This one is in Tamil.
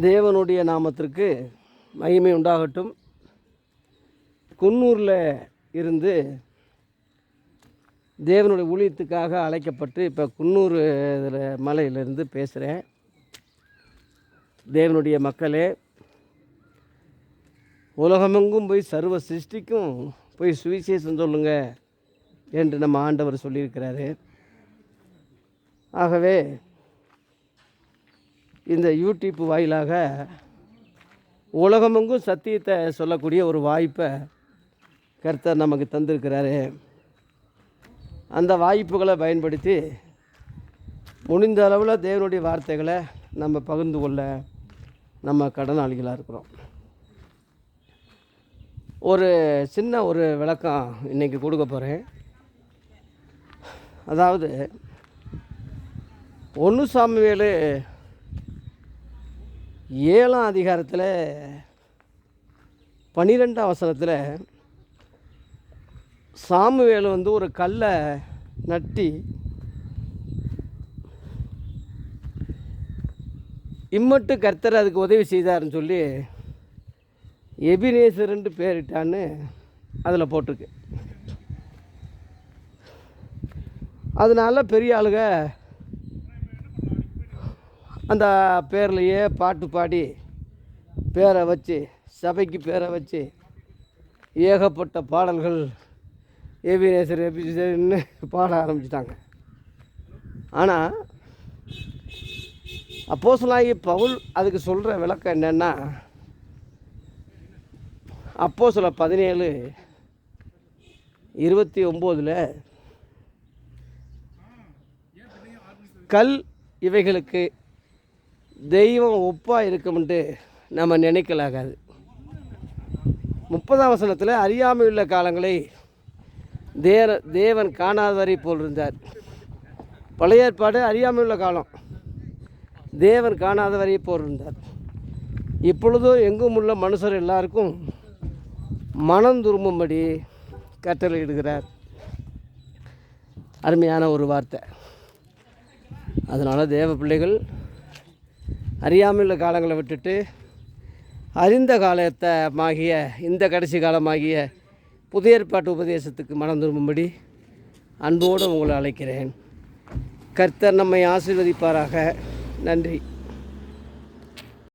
தேவனுடைய நாமத்திற்கு மகிமை உண்டாகட்டும். குன்னூரில் இருந்து தேவனுடைய ஊழியத்துக்காக அழைக்கப்பட்டு இப்போ குன்னூர் இதில் மலையிலிருந்து பேசுகிறேன் தேவனுடைய மக்களே உலகமெங்கும் போய் சர்வ சிருஷ்டிக்கும் போய் சுவிசேஷம் சொல்லுங்கள் என்று நம்ம ஆண்டவர் சொல்லியிருக்கிறாரு. ஆகவே இந்த யூடியூப் வாயிலாக உலகமெங்கும் சத்தியத்தை சொல்லக்கூடிய ஒரு வாய்ப்பை கர்த்தர் நமக்கு தந்திருக்கிறாரு. அந்த வாய்ப்புகளை பயன்படுத்தி முடிந்த அளவில் தேவனுடைய வார்த்தைகளை நம்ம பகிர்ந்து கொள்ள நம்ம கடனாளிகளாக இருக்கிறோம். ஒரு சின்ன ஒரு விளக்கம் இன்றைக்கி கொடுக்க போகிறேன் அதாவது ஒன்று சாமுவேலு ஏழாம் அதிகாரத்தில் பன்னிரெண்டாம் வசனத்தில் சாமுவேல் வந்து ஒரு கல்லை நட்டி இம்மட்டு கர்த்தர் அதுக்கு உதவி செய்தாருன்னு சொல்லி எபினேசர்ன்ட்டு பேரிட்டான்னு அதில் போட்டிருக்கு. அதனால பெரிய ஆளுக அந்த பேர்லையே பாட்டு பாடி பேரை வச்சு சபைக்கு பேரை வச்சு ஏகப்பட்ட பாடல்கள் ஏபிநேசர் எபினேசர்னு பாட ஆரம்பிச்சிட்டாங்க. ஆனால் அப்போஸ்தலனாகிய பவுல் அதுக்கு சொல்கிற விளக்கம் என்னென்னா அப்போ சில பதினேழு இருபத்தி ஒம்போதில் கல் இவைகளுக்கு தெய்வம் ஒப்பாக இருக்கும்ன்ட்டு நம்ம நினைக்கலாகாது. முப்பதாம் வசனத்தில் அறியாமையுள்ள காலங்களை தேர தேவன் காணாதவரை போல் இருந்தார் பழைய ஏற்பாடு அறியாமையுள்ள காலம். தேவன் காணாதவரை போல் இருந்தார் இப்பொழுதும் எங்கும் உள்ள மனுஷர் எல்லாருக்கும் மனம் திரும்பும்படி கட்டளையிடுகிறார் அருமையான ஒரு வார்த்தை. அதனால் தேவ பிள்ளைகள் அறியாமையுள்ள காலங்களை விட்டுட்டு அறிந்த காலத்தை ஆகிய இந்த கடைசி காலமாகிய புதிய ஏற்பாட்டு உபதேசத்துக்கு மனம் திரும்பும்படி அன்போடு உங்களை அழைக்கிறேன். கர்த்தர் நம்மை ஆசீர்வதிப்பாராக. நன்றி.